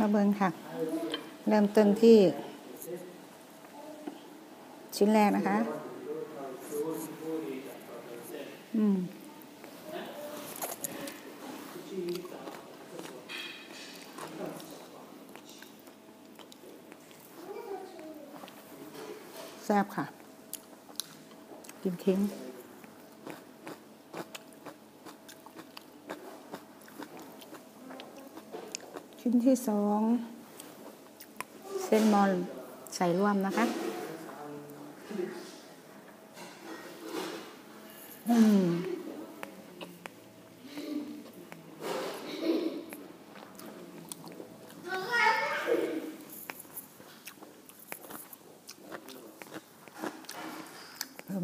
มาเบิ้งค่ะ เริ่มต้นที่ ชิ้นแรกนะคะ อืมแซ่บค่ะ กินเค้ง ชิ้นที่สองเส้นมอนใส่ร่วมนะคะ อืม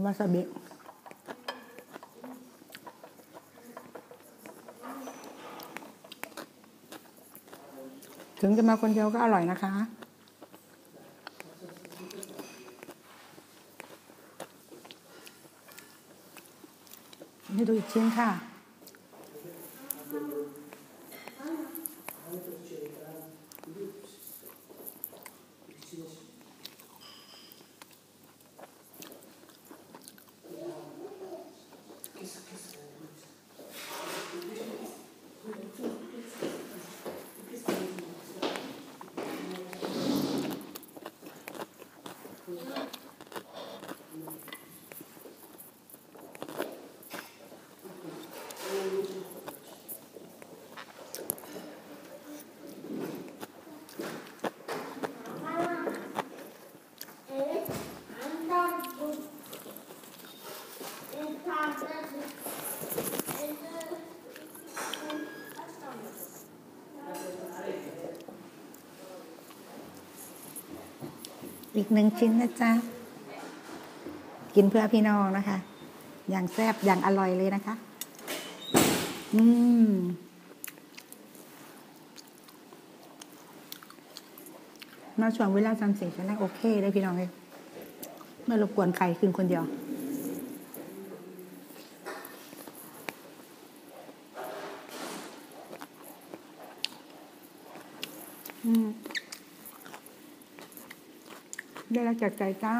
มาซาบิ ถึงจะมาคนเดียวก็อร่อยนะคะ นี่ดูอีกชิ้นค่ะ Evet, อีกหนึ่งชิ้นนะจ๊ะ กินเพื่อพี่น้องนะคะ อย่างแซ่บอย่างอร่อยเลยนะคะ อืมมาช่วงเวลาจำสียงฉันได้โอเคได้พี่น้องเลยไม่รบกวนใครคืนคนเดียวอืม ได้รับจากใจจ้า